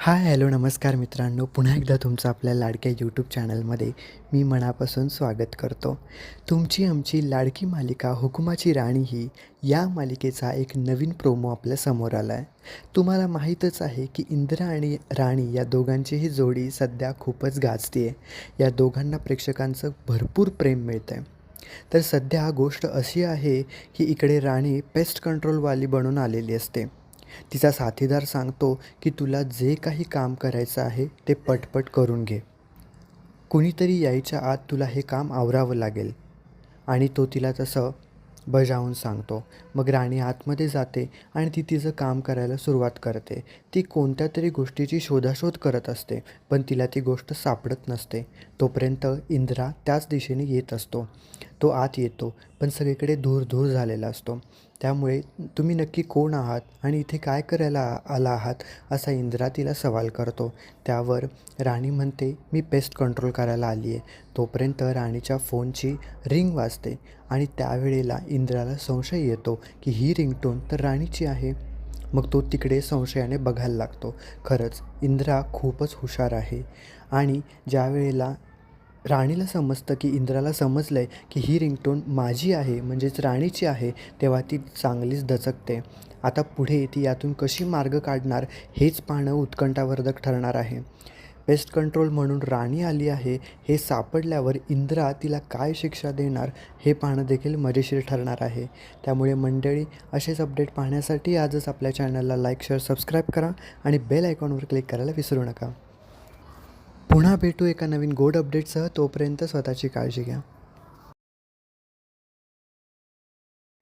Hi hello नमस्कार मित्रांनो. पुन्हा एकदा तुमचं आपल्या लाडक्या यूट्यूब चॅनलमध्ये मी मनापासून स्वागत करतो. तुमची आमची लाडकी मालिका हुकुमाची राणी ही या मालिकेचा एक नवीन प्रोमो आपल्यासमोर आला आहे तुम्हाला माहीतच आहे की इंदिरा आणि राणी या दोघांचीही जोडी सध्या खूपच गाजते आहे या दोघांना प्रेक्षकांचं भरपूर प्रेम मिळतं आहे तर सध्या गोष्ट अशी आहे की इकडे राणी पेस्ट कंट्रोलवाली बनून आलेली असते. तिचा साथीदार सांगतो की तुला जे काही काम करायचं आहे ते पटपट करून घे. कुणीतरी यायच्या आत तुला हे काम आवरावं लागेल. आणि तो तिला तसं बजावून सांगतो. मग राणी आतमध्ये जाते आणि ती तिचं काम करायला सुरुवात करते. ती कोणत्या तरी गोष्टीची शोधाशोध करत असते पण तिला ती गोष्ट सापडत नसते. तोपर्यंत इंद्रा त्याच दिशेने येत असतो. तो आत येतो पण सगळीकडे धूर धूर झालेला असतो. त्यामुळे तुम्ही नक्की कोण आहात आणि इथे काय करायला आला आहात असा इंद्रा तिला सवाल करतो. त्यावर राणी म्हणते मी पेस्ट कंट्रोल करायला आली आहे तोपर्यंत राणीच्या फोनची रिंग वाजते आणि त्यावेळेला इंद्राला संशय येतो की ही रिंगटोन तर राणीची आहे. मग तो तिकडे संशयाने बघायला लागतो. खरंच इंद्रा खूपच हुशार आहे आणि ज्या वेळेला राणीला समजतं की इंद्राला समजलं आहे की ही रिंगटोन माझी आहे म्हणजेच राणीची आहे तेव्हा ती चांगलीच दचकते. आता पुढे ती यातून कशी मार्ग काढणार हेच पाहणं उत्कंठावर्धक ठरणार आहे. पेस्ट कंट्रोल म्हणून राणी आली आहे हे सापडल्यावर इंद्रा तिला काय शिक्षा देणार हे पाहणं देखील मजेशीर ठरणार आहे. त्यामुळे मंडळी असेच अपडेट पाहण्यासाठी आजच आपल्या चॅनलला लाईक शेअर सबस्क्राईब करा आणि बेल आयकॉनवर क्लिक करायला विसरू नका. पुन्हा भेटू एका नवीन गोड अपडेटसह तोपर्यंत स्वतःची काळजी घ्या.